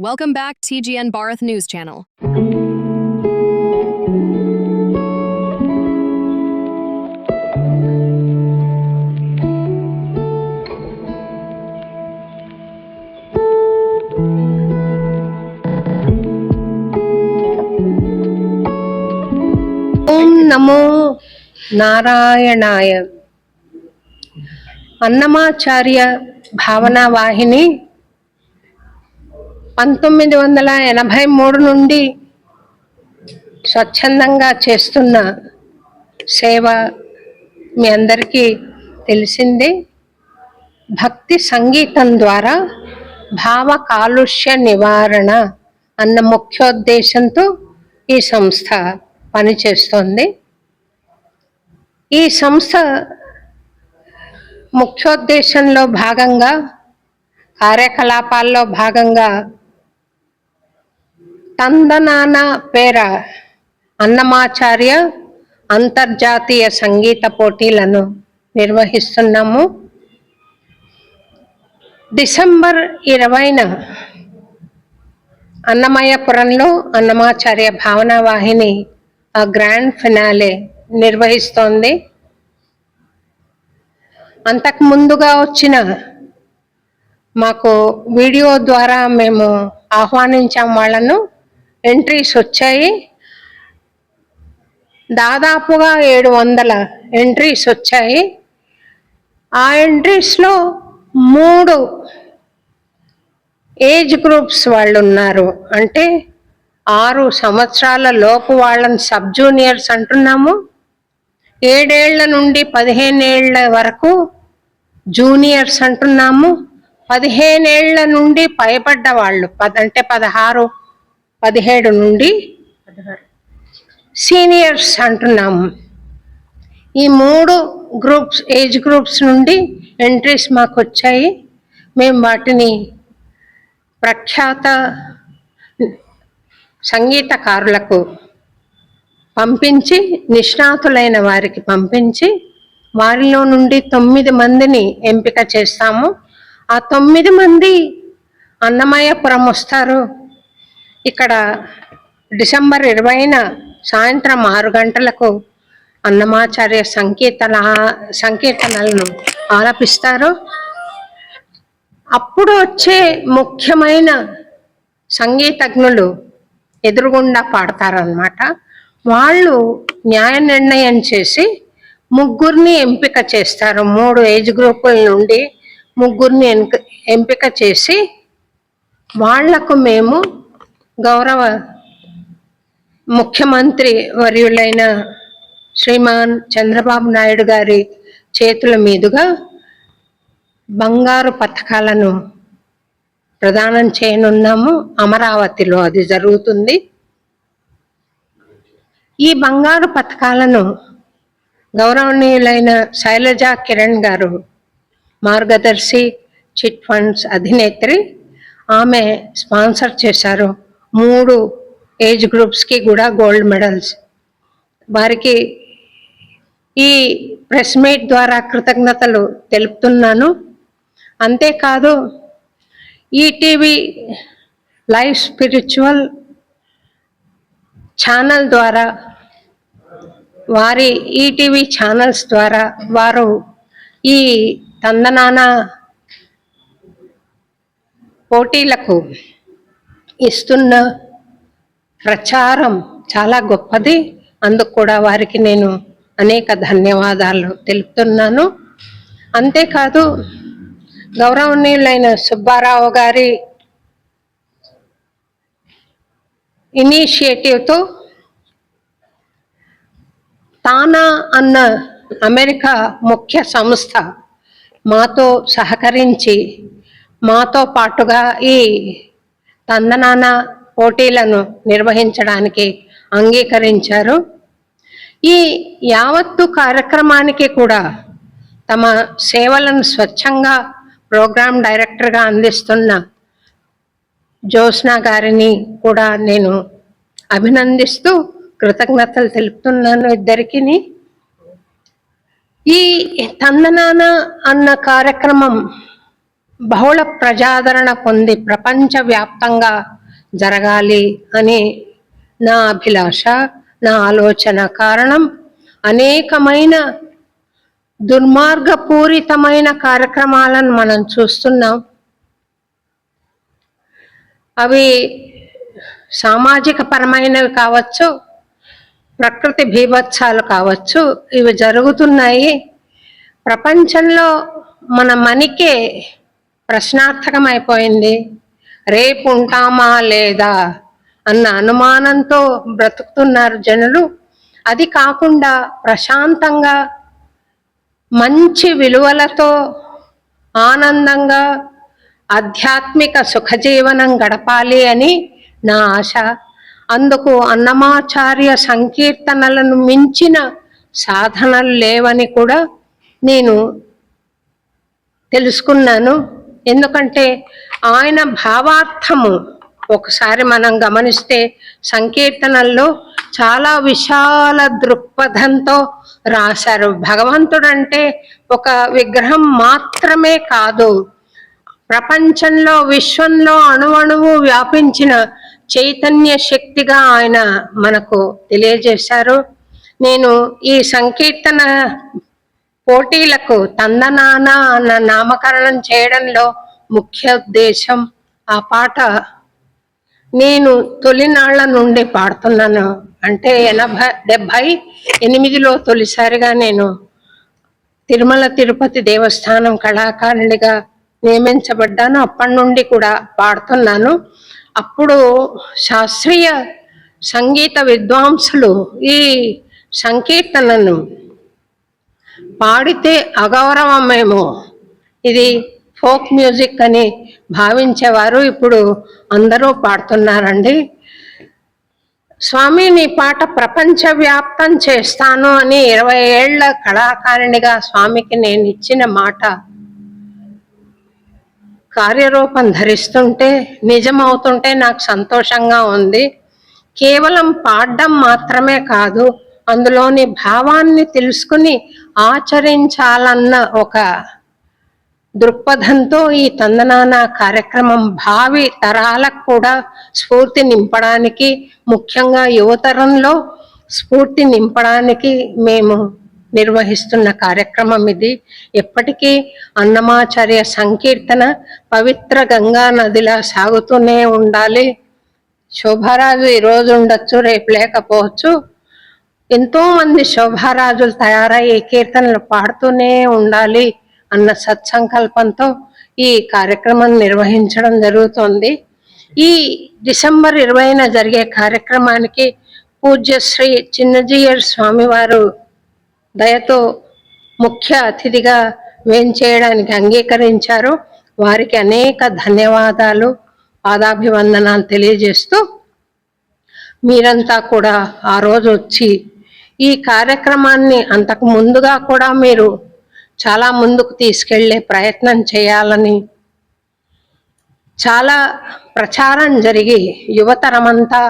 Welcome back, TGN Bharat News Channel. ఓం నమో నారాయణాయ అన్నమాచార్య భావనా వాహిని పంతొమ్మిది వందల ఎనభై మూడు నుండి స్వచ్ఛందంగా చేస్తున్న సేవ మీ అందరికీ తెలిసిందే. భక్తి సంగీతం ద్వారా భావ కాలుష్య నివారణ అన్న ముఖ్యోద్దేశంతో ఈ సంస్థ పనిచేస్తోంది. ఈ సంస్థ ముఖ్యోద్దేశంలో భాగంగా కార్యకలాపాల్లో భాగంగా తందనాన పేర అన్నమాచార్య అంతర్జాతీయ సంగీత పోటీలను నిర్వహిస్తున్నాము. డిసెంబర్ ఇరవైన అన్నమయ్యపురంలో అన్నమాచార్య భావన వాహిని ఆ గ్రాండ్ ఫినాలే నిర్వహిస్తోంది. అంతకు ముందుగా వచ్చిన మాకు వీడియో ద్వారా మేము ఆహ్వానించాం వాళ్ళను. ఎంట్రీస్ వచ్చాయి. దాదాపుగా ఏడు వందల ఎంట్రీస్ వచ్చాయి. ఆ ఎంట్రీస్లో మూడు ఏజ్ గ్రూప్స్ వాళ్ళు ఉన్నారు. అంటే ఆరు సంవత్సరాల లోపు వాళ్ళని సబ్ జూనియర్స్ అంటున్నాము. ఏడేళ్ళ నుండి పదిహేనేళ్ళ వరకు జూనియర్స్ అంటున్నాము. పదిహేనేళ్ళ నుండి పైబడ్డ వాళ్ళు పద అంటే పదహారు పదిహేడు నుండి సీనియర్స్ అంటున్నాము. ఈ మూడు గ్రూప్స్ ఏజ్ గ్రూప్స్ నుండి ఎంట్రీస్ మాకు వచ్చాయి. మేము వాటిని ప్రఖ్యాత సంగీతకారులకు పంపించి నిష్ణాతులైన వారికి పంపించి వారిలో నుండి తొమ్మిది మందిని ఎంపిక చేస్తాము. ఆ తొమ్మిది మంది అన్నమయ్యపురం వస్తారు. ఇక్కడ డిసెంబర్ ఇరవైన సాయంత్రం ఆరు గంటలకు అన్నమాచార్య సంకీర్తన సంకీర్తనలను ఆలపిస్తారు. అప్పుడు వచ్చే ముఖ్యమైన సంగీతజ్ఞులు ఎదురుగుండా పాడతారనమాట వాళ్ళు న్యాయ నిర్ణయం చేసి ముగ్గురిని ఎంపిక చేస్తారు. మూడు ఏజ్ గ్రూపుల నుండి ముగ్గురిని ఎంపిక చేసి వాళ్ళకు మేము గౌరవ ముఖ్యమంత్రి వర్యులైన శ్రీమాన్ చంద్రబాబు నాయుడు గారి చేతుల మీదుగా బంగారు పథకాలను ప్రదానం చేయనున్నాము. అమరావతిలో అది జరుగుతుంది. ఈ బంగారు పథకాలను గౌరవనీయులైన శైలజ కిరణ్ గారు మార్గదర్శి చిట్ ఫండ్స్ అధినేత్రి ఆమె స్పాన్సర్ చేశారు. మూడు ఏజ్ గ్రూప్స్కి కూడా గోల్డ్ మెడల్స్ వారికి ఈ ప్రెస్ మీట్ ద్వారా కృతజ్ఞతలు తెలుపుతున్నాను. అంతేకాదు ఈటీవీ లైవ్ స్పిరిచువల్ ఛానల్ ద్వారా వారి ఈటీవీ ఛానల్స్ ద్వారా వారు ఈ తందనాన పోటీలకు ఇస్తున్న ప్రచారం చాలా గొప్పది. అందుకు కూడా వారికి నేను అనేక ధన్యవాదాలు తెలుపుతున్నాను. అంతేకాదు గౌరవనీయులైన సుబ్బారావు గారి ఇనిషియేటివ్తో తానా అన్న అమెరికా ముఖ్య సంస్థ మాతో సహకరించి మాతో పాటుగా ఈ తందనాన పోటీలను నిర్వహించడానికి అంగీకరించారు. ఈ యావత్తు కార్యక్రమానికి కూడా తమ సేవలను స్వచ్ఛంగా ప్రోగ్రామ్ డైరెక్టర్గా అందిస్తున్న జ్యోత్స్నా గారిని కూడా నేను అభినందిస్తూ కృతజ్ఞతలు తెలుపుతున్నాను ఇద్దరికిని ఈ తందనాన అన్న కార్యక్రమం బహుళ ప్రజాదరణ పొంది ప్రపంచవ్యాప్తంగా జరగాలి అని నా అభిలాష నా ఆలోచన కారణం అనేకమైన దుర్మార్గపూరితమైన కార్యక్రమాలను మనం చూస్తున్నాం. అవి సామాజిక పరమైనవి కావచ్చు ప్రకృతి బీభత్సాలు కావచ్చు ఇవి జరుగుతున్నాయి. ప్రపంచంలో మన మనికే ప్రశ్నార్థకమైపోయింది. రేపు ఉంటామా లేదా? అన్న అనుమానంతో బ్రతుకుతున్నారు జనులు. అది కాకుండా ప్రశాంతంగా మంచి విలువలతో ఆనందంగా ఆధ్యాత్మిక సుఖజీవనం గడపాలి అని నా ఆశ. అందుకు అన్నమాచార్య సంకీర్తనలను మించిన సాధనలు లేవని కూడా నేను తెలుసుకున్నాను. ఎందుకంటే ఆయన భావార్థము. ఒకసారి మనం గమనిస్తే సంకీర్తనల్లో చాలా విశాల దృక్పథంతో రాశారు. భగవంతుడంటే ఒక విగ్రహం మాత్రమే కాదు ప్రపంచంలో విశ్వంలో అణువణువు వ్యాపించిన చైతన్య శక్తిగా ఆయన మనకు తెలియజేశారు. నేను ఈ సంకీర్తన పోటీలకు తందనాన అన్న నామకరణం చేయడంలో ముఖ్య ఉద్దేశం ఆ పాట. నేను తొలినాళ్ళ నుండి పాడుతున్నాను. అంటే ఎనభై డెబ్భై ఎనిమిదిలో తొలిసారిగా నేను తిరుమల తిరుపతి దేవస్థానం కళాకారునిగా నియమించబడ్డాను. అప్పటి నుండి కూడా పాడుతున్నాను. అప్పుడు శాస్త్రీయ సంగీత విద్వాంసులు ఈ సంకీర్తనను పాడితే అగౌరవమేమో ఇది ఫోక్ మ్యూజిక్ అని భావించేవారు ఇప్పుడు అందరూ పాడుతున్నారండి. స్వామి నీ పాట ప్రపంచవ్యాప్తం చేస్తాను అని ఇరవై ఏళ్ళ కళాకారిణిగా స్వామికి నేను ఇచ్చిన మాట. కార్యరూపం ధరిస్తుంటే నిజమవుతుంటే నాకు సంతోషంగా ఉంది. కేవలం పాడడం మాత్రమే కాదు అందులోని భావాన్ని తెలుసుకుని ఆచరించాలన్న ఒక దృక్పథంతో ఈ తందనాన కార్యక్రమం భావి తరాలకు కూడా స్ఫూర్తి నింపడానికి ముఖ్యంగా యువతరంలో స్ఫూర్తి నింపడానికి మేము నిర్వహిస్తున్న కార్యక్రమం ఇది. ఎప్పటికీ అన్నమాచార్య సంకీర్తన పవిత్ర గంగా నదిలా సాగుతూనే ఉండాలి. శోభారాజు ఈరోజు ఉండొచ్చు రేపు లేకపోవచ్చు. ఎంతో మంది శోభారాజులు తయారయ్యే కీర్తనలు పాడుతూనే ఉండాలి అన్న సత్సంకల్పంతో ఈ కార్యక్రమం నిర్వహించడం జరుగుతోంది. ఈ డిసెంబర్ ఇరవైన జరిగే కార్యక్రమానికి పూజ్యశ్రీ చిన్నజీయర్ స్వామివారు దయతో ముఖ్య అతిథిగా వేంచేయడానికి అంగీకరించారు. వారికి అనేక ధన్యవాదాలు పాదాభివందనాలు తెలియజేస్తూ మీరంతా కూడా ఆ రోజు వచ్చి ఈ కార్యక్రమాన్ని అంతకు ముందుగా కూడా మీరు చాలా ముందుకు తీసుకెళ్ళే ప్రయత్నం చేయాలని చాలా ప్రచారం జరిగి యువతరమంతా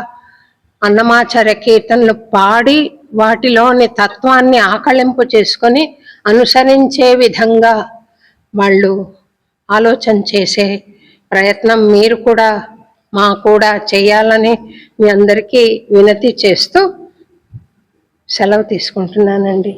అన్నమాచార్య కీర్తనలు పాడి వాటిలోని తత్వాన్ని ఆకళింపు చేసుకొని అనుసరించే విధంగా వాళ్ళు ఆలోచన చేసే ప్రయత్నం మీరు కూడా మా కూడా చేయాలని మీ అందరికీ వినతి చేస్తూ సెలవు తీసుకుంటున్నానండి.